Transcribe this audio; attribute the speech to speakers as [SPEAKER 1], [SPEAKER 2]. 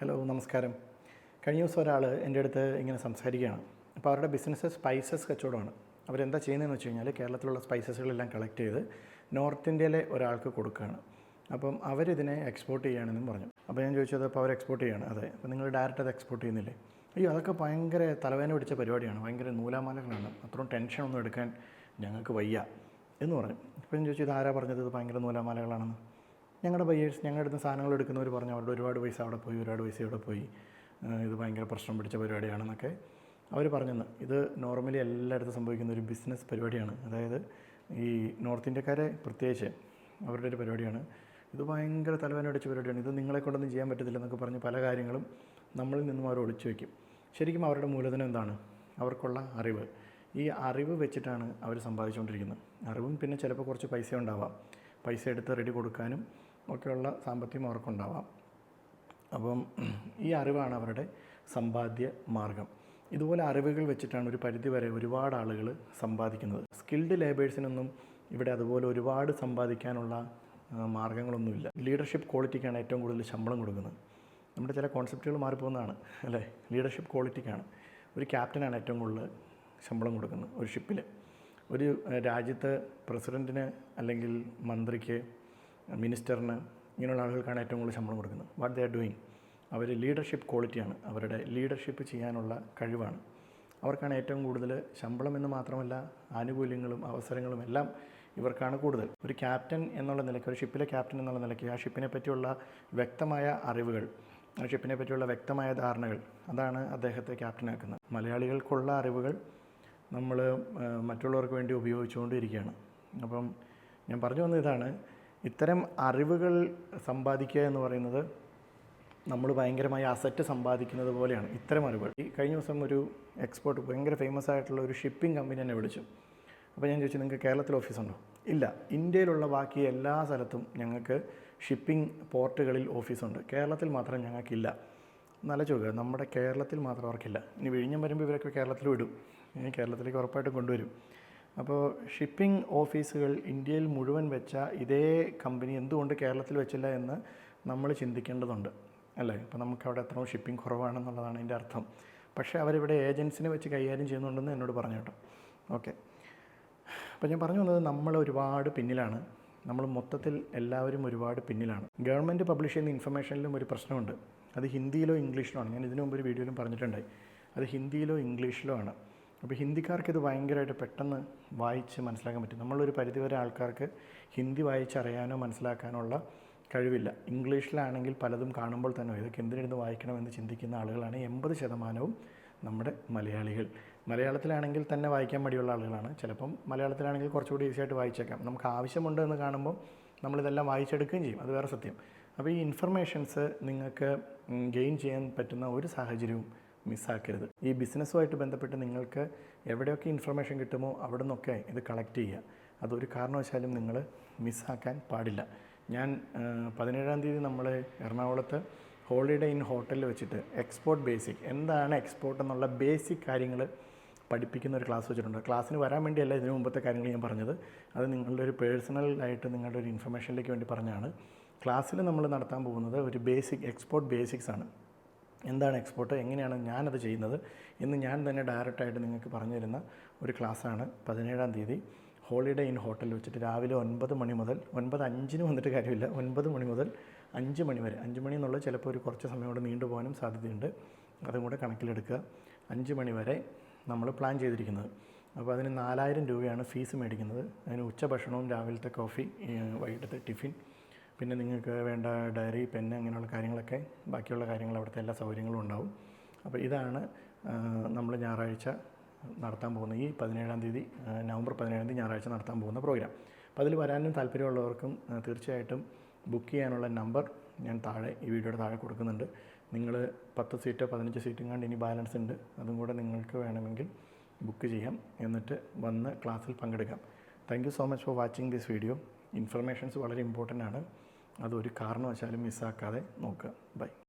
[SPEAKER 1] Hello നമസ്കാരം. കഴിഞ്ഞ ദിവസം ഒരാൾ എന്റെ അടുത്ത് ഇങ്ങനെ സംസാരിക്കുകയാണ്. അപ്പോൾ അവരുടെ ബിസിനസ് സ്പൈസസ് കച്ചവടമാണ്. അവരെന്താ ചെയ്യുന്നതെന്ന് വെച്ച് കഴിഞ്ഞാൽ കേരളത്തിലുള്ള സ്പൈസസുകളെല്ലാം കളക്ട് ചെയ്ത് നോർത്ത് ഇന്ത്യയിലെ ഒരാൾക്ക് കൊടുക്കുകയാണ്. അപ്പം അവരിതിനെ എക്സ്പോർട്ട് ചെയ്യുകയാണെന്നും പറഞ്ഞു. അപ്പോൾ ഞാൻ ചോദിച്ചത് അപ്പോൾ അവർ എക്സ്പോർട്ട് ചെയ്യുകയാണ്? അതെ. അപ്പോൾ നിങ്ങൾ ഡയറക്റ്റ് അത് എക്സ്പോർട്ട് ചെയ്യുന്നില്ലേ? അയ്യോ അതൊക്കെ ഭയങ്കര തലവേദന പിടിച്ച പരിപാടിയാണ്. ഭയങ്കര നൂലാമാലകളാണ്. അത്രയും ടെൻഷനൊന്നും എടുക്കാൻ ഞങ്ങൾക്ക് വയ്യ എന്ന് പറഞ്ഞു. അപ്പോൾ ഞാൻ ചോദിച്ചു ഇത് ആരാ പറഞ്ഞത്? ഇത് ഭയങ്കര നൂലാമാലകളാണെന്ന്? ഞങ്ങളുടെ ബയ്യേഴ്സ് ഞങ്ങളുടെ അടുത്ത് സാധനങ്ങൾ എടുക്കുന്നവർ പറഞ്ഞു അവരുടെ ഒരുപാട് പൈസ അവിടെ പോയി ഒരുപാട് പൈസ അവിടെ പോയി. ഇത് ഭയങ്കര പ്രശ്നം പിടിച്ച പരിപാടിയാണെന്നൊക്കെ അവർ പറഞ്ഞെന്ന്. ഇത് നോർമലി എല്ലായിടത്തും സംഭവിക്കുന്ന ഒരു ബിസിനസ് പരിപാടിയാണ്. അതായത് ഈ നോർത്ത് ഇന്ത്യക്കാരെ പ്രത്യേകിച്ച് അവരുടെ ഒരു പരിപാടിയാണ്. ഇത് ഭയങ്കര തലവേന അടിച്ച പരിപാടിയാണ്. ഇത് നിങ്ങളെ കൊണ്ടൊന്നും ചെയ്യാൻ പറ്റത്തില്ല എന്നൊക്കെ പറഞ്ഞ് പല കാര്യങ്ങളും നമ്മളിൽ നിന്നും അവർ ഒളിച്ചു വയ്ക്കും ശരിക്കും അവരുടെ മൂലധനം എന്താണ്? അവർക്കുള്ള അറിവ്. ഈ അറിവ് വെച്ചിട്ടാണ് അവർ സമ്പാദിച്ചുകൊണ്ടിരിക്കുന്നത്. അറിവും പിന്നെ ചിലപ്പോൾ കുറച്ച് പൈസ ഉണ്ടാവാം. പൈസ എടുത്ത് റെഡി കൊടുക്കാനും ഒക്കെയുള്ള സാമ്പത്തികം അവർക്കുണ്ടാവാം. അപ്പം ഈ അറിവാണ് അവരുടെ സമ്പാദ്യ മാർഗം. ഇതുപോലെ അറിവുകൾ വെച്ചിട്ടാണ് ഒരു പരിധിവരെ ഒരുപാട് ആളുകൾ സമ്പാദിക്കുന്നത്. സ്കിൽഡ് ലേബേഴ്സിനൊന്നും ഇവിടെ അതുപോലെ ഒരുപാട് സമ്പാദിക്കാനുള്ള ആ, മാർഗങ്ങളൊന്നുമില്ല. ലീഡർഷിപ്പ് ക്വാളിറ്റിക്കാണ് ഏറ്റവും കൂടുതൽ ശമ്പളം കൊടുക്കുന്നത്. നമ്മുടെ ചില കോൺസെപ്റ്റുകൾ മാറിപ്പോകുന്നതാണ് അല്ലേ? ലീഡർഷിപ്പ് ക്വാളിറ്റിക്കാണ് ഒരു ക്യാപ്റ്റനാണ് ഏറ്റവും കൂടുതൽ ശമ്പളം കൊടുക്കുന്നത് ഒരു ഷിപ്പിൽ ഒരു രാജ്യത്ത് പ്രസിഡന്റിന് അല്ലെങ്കിൽ മന്ത്രിക്ക് മിനിസ്റ്ററിന് ഇങ്ങനെയുള്ള ആളുകൾക്കാണ് ഏറ്റവും കൂടുതൽ ശമ്പളം കൊടുക്കുന്നത് വാട്ട് ദേ ആർ ഡൂയിങ് അവർ ലീഡർഷിപ്പ് ക്വാളിറ്റിയാണ് അവരുടെ ലീഡർഷിപ്പ് ചെയ്യാനുള്ള കഴിവാണ്. അവർക്കാണ് ഏറ്റവും കൂടുതൽ ശമ്പളം എന്ന് മാത്രമല്ല ആനുകൂല്യങ്ങളും അവസരങ്ങളും എല്ലാം ഇവർക്കാണ് കൂടുതൽ. ഒരു ക്യാപ്റ്റൻ എന്നുള്ള നിലയ്ക്ക് ഒരു ഷിപ്പിലെ ക്യാപ്റ്റൻ എന്നുള്ള നിലയ്ക്ക് ആ ഷിപ്പിനെ പറ്റിയുള്ള വ്യക്തമായ അറിവുകൾ ആ ഷിപ്പിനെ പറ്റിയുള്ള വ്യക്തമായ ധാരണകൾ അതാണ് അദ്ദേഹത്തെ ക്യാപ്റ്റനാക്കുന്നത് മലയാളികൾക്കുള്ള അറിവുകൾ നമ്മൾ മറ്റുള്ളവർക്ക് വേണ്ടി ഉപയോഗിച്ചുകൊണ്ടിരിക്കുകയാണ്. അപ്പം ഞാൻ പറഞ്ഞു വന്ന ഇതാണ് ഇത്തരം അറിവുകൾ സമ്പാദിക്കുക എന്ന് പറയുന്നത് നമ്മൾ ഭയങ്കരമായ അസറ്റ് സമ്പാദിക്കുന്നത് പോലെയാണ്. ഇത്തരം അറിവുകൾ. ഈ കഴിഞ്ഞ ദിവസം ഒരു എക്സ്പോർട്ട് ഭയങ്കര ഫേമസ് ആയിട്ടുള്ള ഒരു ഷിപ്പിംഗ് കമ്പനി എന്നെ വിളിച്ചു. അപ്പോൾ ഞാൻ ചോദിച്ചു നിങ്ങൾക്ക് കേരളത്തിൽ ഓഫീസുണ്ടോ ഇല്ല. ഇന്ത്യയിലുള്ള ബാക്കി എല്ലാ സ്ഥലത്തും ഞങ്ങൾക്ക് ഷിപ്പിംഗ് പോർട്ടുകളിൽ ഓഫീസുണ്ട് കേരളത്തിൽ മാത്രം ഞങ്ങൾക്കില്ല. നല്ല ചോദ്യം നമ്മുടെ കേരളത്തിൽ മാത്രം അവർക്കില്ല. ഇനി വിഴിഞ്ഞം വരുമ്പോൾ ഇവരൊക്കെ കേരളത്തിൽ വിടും. ഇനി കേരളത്തിലേക്ക് ഉറപ്പായിട്ടും കൊണ്ടുവരും. അപ്പോൾ ഷിപ്പിംഗ് ഓഫീസുകൾ ഇന്ത്യയിൽ മുഴുവൻ വെച്ച ഇതേ കമ്പനി എന്തുകൊണ്ട് കേരളത്തിൽ വെച്ചില്ല എന്ന് നമ്മൾ ചിന്തിക്കേണ്ടതുണ്ട് അല്ലേ? അപ്പോൾ നമുക്കവിടെ എത്രയോ ഷിപ്പിംഗ് കുറവാണെന്നുള്ളതാണ് അതിന്റെ അർത്ഥം. പക്ഷേ അവരിവിടെ ഏജൻസിനെ വെച്ച് കൈകാര്യം ചെയ്യുന്നുണ്ടെന്ന് എന്നോട് പറഞ്ഞു കേട്ടോ. ഓക്കെ. അപ്പോൾ ഞാൻ പറഞ്ഞു വന്നത് നമ്മൾ ഒരുപാട് പിന്നിലാണ്. നമ്മൾ മൊത്തത്തിൽ എല്ലാവരും ഒരുപാട് പിന്നിലാണ്. ഗവൺമെന്റ് പബ്ലിഷ് ചെയ്യുന്ന ഇൻഫർമേഷനിലും ഒരു പ്രശ്നമുണ്ട്. അത് ഹിന്ദിയിലോ ഇംഗ്ലീഷിലോ ആണ്. ഞാൻ ഇതിനു മുമ്പ് ഒരു വീഡിയോയിലും പറഞ്ഞിട്ടുണ്ടായി. അത് ഹിന്ദിയിലോ ഇംഗ്ലീഷിലോ ആണ്. അപ്പോൾ ഹിന്ദിക്കാർക്ക് ഇത് ഭയങ്കരമായിട്ട് പെട്ടെന്ന് വായിച്ച് മനസ്സിലാക്കാൻ പറ്റും. നമ്മളൊരു പരിധിവരെ ആൾക്കാർക്ക് ഹിന്ദി വായിച്ചറിയാനോ മനസ്സിലാക്കാനോ ഉള്ള കഴിവില്ല. ഇംഗ്ലീഷിലാണെങ്കിൽ പലതും കാണുമ്പോൾ തന്നെ ഇതൊക്കെ എന്തിനിരുന്ന് വായിക്കണമെന്ന് ചിന്തിക്കുന്ന ആളുകളാണ് എൺപത് ശതമാനവും നമ്മുടെ മലയാളികൾ. മലയാളത്തിലാണെങ്കിൽ തന്നെ വായിക്കാൻ മടിയുള്ള ആളുകളാണ്. ചിലപ്പം മലയാളത്തിലാണെങ്കിൽ കുറച്ചുകൂടി ഈസി ആയിട്ട് വായിച്ചേക്കാം. നമുക്ക് ആവശ്യമുണ്ട് എന്ന് കാണുമ്പോൾ നമ്മളിതെല്ലാം വായിച്ചെടുക്കുകയും ചെയ്യും. അത് വേറെ സത്യം. അപ്പോൾ ഈ ഇൻഫർമേഷൻസ് നിങ്ങൾക്ക് ഗെയിൻ ചെയ്യാൻ പറ്റുന്ന ഒരു സാഹചര്യവും മിസ്സാക്കരുത്. ഈ ബിസിനസ്സുമായിട്ട് ബന്ധപ്പെട്ട് നിങ്ങൾക്ക് എവിടെയൊക്കെ ഇൻഫർമേഷൻ കിട്ടുമോ അവിടെ നിന്നൊക്കെ ഇത് കളക്ട് ചെയ്യുക. അതൊരു കാരണവശാലും നിങ്ങൾ മിസ്സാക്കാൻ പാടില്ല. ഞാൻ പതിനേഴാം തീയതി നമ്മൾ എറണാകുളത്ത് ഹോളിഡേ ഇൻ ഹോട്ടലിൽ വെച്ചിട്ട് എക്സ്പോർട്ട് ബേസിക് എന്താണ് എക്സ്പോർട്ട് എന്നുള്ള ബേസിക് കാര്യങ്ങൾ പഠിപ്പിക്കുന്ന ഒരു ക്ലാസ് വെച്ചിട്ടുണ്ട്. ക്ലാസ്സിന് വരാൻ വേണ്ടിയല്ല ഇതിനു മുമ്പത്തെ കാര്യങ്ങൾ ഞാൻ പറഞ്ഞത്. അത് നിങ്ങളുടെ ഒരു പേഴ്സണലായിട്ട് നിങ്ങളുടെ ഒരു ഇൻഫർമേഷനിലേക്ക് വേണ്ടി പറഞ്ഞാണ്. ക്ലാസ്സിൽ നമ്മൾ നടത്താൻ പോകുന്നത് ഒരു ബേസിക് എക്സ്പോർട്ട് ബേസിക്സ് ആണ്. എന്താണ് എക്സ്പോർട്ട് എങ്ങനെയാണ് ഞാനത് ചെയ്യുന്നത് എന്ന് ഞാൻ തന്നെ ഡയറക്റ്റായിട്ട് നിങ്ങൾക്ക് പറഞ്ഞു തരുന്ന ഒരു ക്ലാസ്സാണ് പതിനേഴാം തീയതി. ഹോളിഡേ ഇൻ ഹോട്ടലിൽ വെച്ചിട്ട് രാവിലെ ഒൻപത് മണി മുതൽ ഒൻപത് അഞ്ചിന് വന്നിട്ട് കാര്യമില്ല ഒൻപത് മണി മുതൽ അഞ്ച് മണി വരെ. അഞ്ച് മണി എന്നുള്ളത് ചിലപ്പോൾ ഒരു കുറച്ച് സമയം കൂടെ നീണ്ടു പോകാനും സാധ്യതയുണ്ട്. അതും കൂടെ കണക്കിലെടുക്കുക. അഞ്ച് മണി വരെ നമ്മൾ പ്ലാൻ ചെയ്തിരിക്കുന്നത്. അപ്പോൾ അതിന് നാലായിരം രൂപയാണ് ഫീസ് മേടിക്കുന്നത്. അതിന് ഉച്ചഭക്ഷണവും രാവിലത്തെ കോഫി വൈകിട്ടത്തെ ടിഫിൻ പിന്നെ നിങ്ങൾക്ക് വേണ്ട ഡയറി പെന്ന് അങ്ങനെയുള്ള കാര്യങ്ങളൊക്കെ ബാക്കിയുള്ള കാര്യങ്ങൾ അവിടുത്തെ എല്ലാ സൗകര്യങ്ങളും ഉണ്ടാവും. അപ്പോൾ ഇതാണ് നമ്മൾ ഞായറാഴ്ച നടത്താൻ പോകുന്ന ഈ പതിനേഴാം തീയതി നവംബർ പതിനേഴാം തീയതി ഞായറാഴ്ച നടത്താൻ പോകുന്ന പ്രോഗ്രാം. അപ്പോൾ അതിൽ വരാനും താല്പര്യമുള്ളവർക്കും തീർച്ചയായിട്ടും ബുക്ക് ചെയ്യാനുള്ള നമ്പർ ഞാൻ താഴെ ഈ വീഡിയോയുടെ താഴെ കൊടുക്കുന്നുണ്ട്. നിങ്ങൾ പത്ത് സീറ്റോ പതിനഞ്ച് സീറ്റും കണ്ട് ഇനി ബാലൻസ് ഉണ്ട് അതും കൂടെ നിങ്ങൾക്ക് വേണമെങ്കിൽ ബുക്ക് ചെയ്യാം. എന്നിട്ട് വന്ന് ക്ലാസ്സിൽ പങ്കെടുക്കാം. Thank you so much for watching this video. Informations വളരെ ഇമ്പോർട്ടന്റ് ആണ്. അതൊരു കാരണവശാലും മിസ്സാക്കാതെ നോക്കുക. ബൈ.